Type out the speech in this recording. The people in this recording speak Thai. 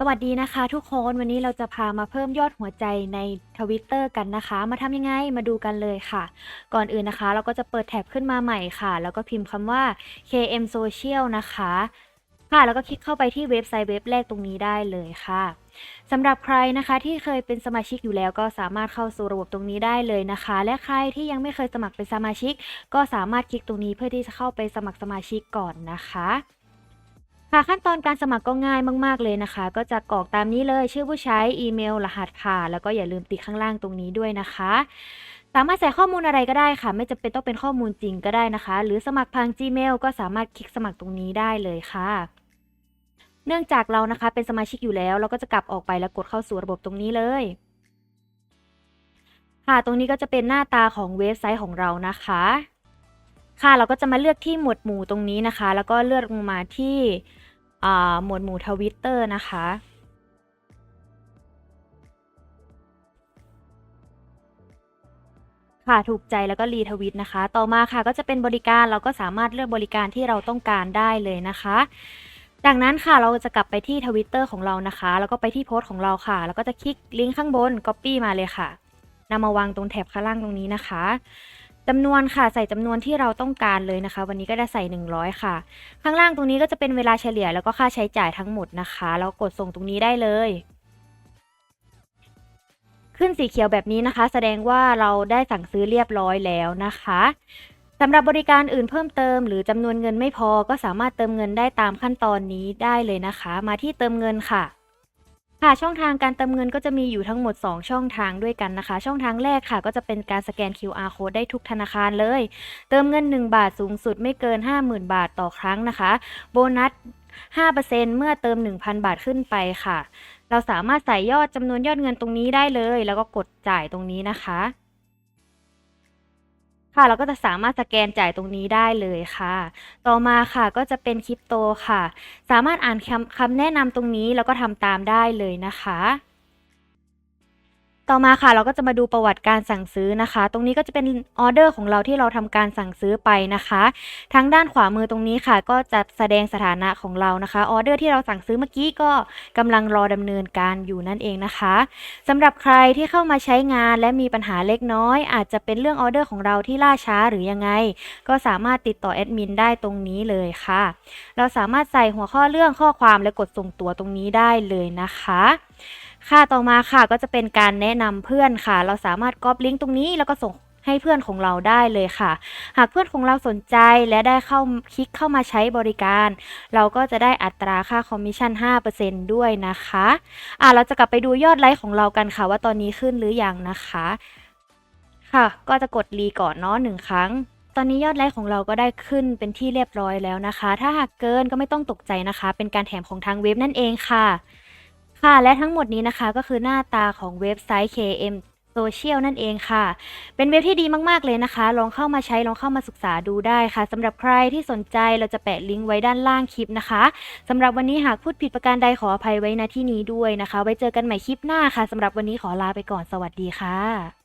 สวัสดีนะคะทุกคนวันนี้เราจะพามาเพิ่มยอดหัวใจในทวิตเตอร์กันนะคะ มาทำยังไงมาดูกันเลยค่ะ ก่อนอื่นนะคะ เราก็จะเปิดแท็บขึ้นมาใหม่ค่ะ แล้วก็พิมพ์คำว่า KM Social นะคะ ค่ะแล้วก็คลิกเข้าไปที่เว็บไซต์เว็บแรกตรงนี้ได้เลยค่ะสำหรับใครนะคะที่เคยเป็นสมาชิกอยู่แล้วก็สามารถเข้าสู่ระบบตรงนี้ได้เลยนะคะ และใครที่ยังไม่เคยสมัครเป็นสมาชิก ก็สามารถคลิกตรงนี้เพื่อที่จะเข้าไปสมัครสมาชิกก่อนนะคะ ค่ะขั้นตอนการสมัครก็ง่ายมาก ๆ เลยนะคะ ก็จะกรอกตามนี้เลย ชื่อผู้ใช้อีเมล รหัสผ่านแล้วก็อย่าลืมติดข้างล่างตรงนี้ด้วยนะคะ สามารถใส่ข้อมูลอะไรก็ได้ค่ะ ไม่จำเป็นต้องเป็นข้อมูลจริงก็ได้นะคะ หรือสมัครทาง Gmail ก็สามารถคลิกสมัครตรงนี้ได้เลยค่ะ เนื่องจากเรานะคะเป็นสมาชิกอยู่แล้ว เราก็จะกลับออกไปแล้วกดเข้าสู่ระบบตรงนี้เลยค่ะตรงนี้ก็จะเป็นหน้าตาของเว็บไซต์ของเรานะคะ ค่ะ เราก็จะมาเลือกที่หมวดหมู่ตรงนี้นะคะ แล้วก็เลือกลงมาที่หมวดหมู่ทวิตเตอร์นะคะ ค่ะถูกใจแล้วก็รีทวิตนะคะ ต่อมาค่ะก็จะเป็นบริการเราก็สามารถเลือกบริการที่เราต้องการได้เลยนะคะจากนั้นค่ะเราจะกลับไปที่ทวิตเตอร์ของเรานะคะ แล้วก็ไปที่โพสต์ของเราค่ะ แล้วก็จะคลิกลิงก์ข้างบน Copy มาเลยค่ะนำมาวางตรงแถบข้างล่างตรงนี้นะคะ จำนวนค่ะใส่จำนวนที่เราต้องการเลยนะคะ วันนี้ก็จะใส่ 100 ค่ะ ข้างล่างตรงนี้ก็จะเป็นเวลาเฉลี่ยแล้วก็ค่าใช้จ่ายทั้งหมดนะคะแล้วกดส่งตรงนี้ได้เลย ขึ้นสีเขียวแบบนี้นะคะ แสดงว่าเราได้สั่งซื้อเรียบร้อยแล้วนะคะสำหรับบริการอื่นเพิ่มเติม หรือจำนวนเงินไม่พอก็สามารถเติมเงินได้ตามขั้นตอนนี้ได้เลยนะคะ มาที่เติมเงินค่ะ ค่ะช่องทางการเติมเงินก็จะมีอยู่ทั้งหมด 2 ช่องทางด้วยกันนะคะ ช่องทางแรกค่ะก็จะเป็นการสแกน QR code ได้ทุกธนาคารเลย เติมเงิน 1 บาทสูงสุดไม่เกิน 50,000 บาทต่อครั้งนะคะ โบนัส 5%เมื่อเติม 1,000 บาทขึ้นไปค่ะ เราสามารถใส่ยอดจำนวนยอดเงินตรงนี้ได้เลย แล้วก็กดจ่ายตรงนี้นะคะ ค่ะ เราก็จะสามารถสแกนจ่ายตรงนี้ได้เลยค่ะ ต่อมาค่ะก็จะเป็นคริปโตค่ะ สามารถอ่านคำคำแนะนำตรงนี้แล้วก็ทำตามได้เลยนะคะ ต่อมาค่ะเราก็จะมาดูประวัติการสั่งซื้อนะคะ ตรงนี้ก็จะเป็นออเดอร์ของเราที่เราทำการสั่งซื้อไปนะคะ ทางด้านขวามือตรงนี้ค่ะ ก็จะแสดงสถานะของเรานะคะออเดอร์ที่เราสั่งซื้อเมื่อกี้ก็กำลังรอดำเนินการอยู่นั่นเองนะคะสำหรับใครที่เข้ามาใช้งานและมีปัญหาเล็กน้อย อาจจะเป็นเรื่องออเดอร์ของเราที่ล่าช้าหรือยังไง ก็สามารถติดต่อแอดมินได้ตรงนี้เลยค่ะ เราสามารถใส่หัวข้อเรื่องข้อความและกดส่งตัวตรงนี้ได้เลยนะคะ ค่ะต่อมาค่ะก็จะเป็นการแนะนำเพื่อนค่ะ เราสามารถก๊อปลิงก์ตรงนี้แล้วก็ส่งให้เพื่อนของเราได้เลยค่ะ หากเพื่อนของเราสนใจและได้เข้าคลิกเข้ามาใช้บริการ เราก็จะได้อัตราค่าคอมมิชชั่น 5%ด้วยนะคะอ่าเราจะกลับไปดูยอดไลค์ของเรากันค่ะ ว่าตอนนี้ขึ้นหรือยังนะคะ ค่ะ ก็จะกดรีก่อนเนาะหนึ่งครั้งตอนนี้ยอดไลค์ของเราก็ได้ขึ้นเป็นที่เรียบร้อยแล้วนะคะ ถ้าหากเกินก็ไม่ต้องตกใจนะคะ เป็นการแถมของทางเว็บนั่นเองค่ะ ค่ะ และทั้งหมดนี้นะคะก็คือหน้าตาของเว็บไซต์ KM Social นั่นเองค่ะ เป็นเว็บที่ดีมากๆเลยนะคะ ลองเข้ามาใช้ ลองเข้ามาศึกษาดูได้ค่ะสำหรับใครที่สนใจเราจะแปะลิงก์ไว้ด้านล่างคลิปนะคะสำหรับวันนี้หากพูดผิดประการใดขออภัยไว้ณที่นี้ด้วยนะคะ ไว้เจอกันใหม่คลิปหน้าค่ะสำหรับวันนี้ขอลาไปก่อนสวัสดีค่ะ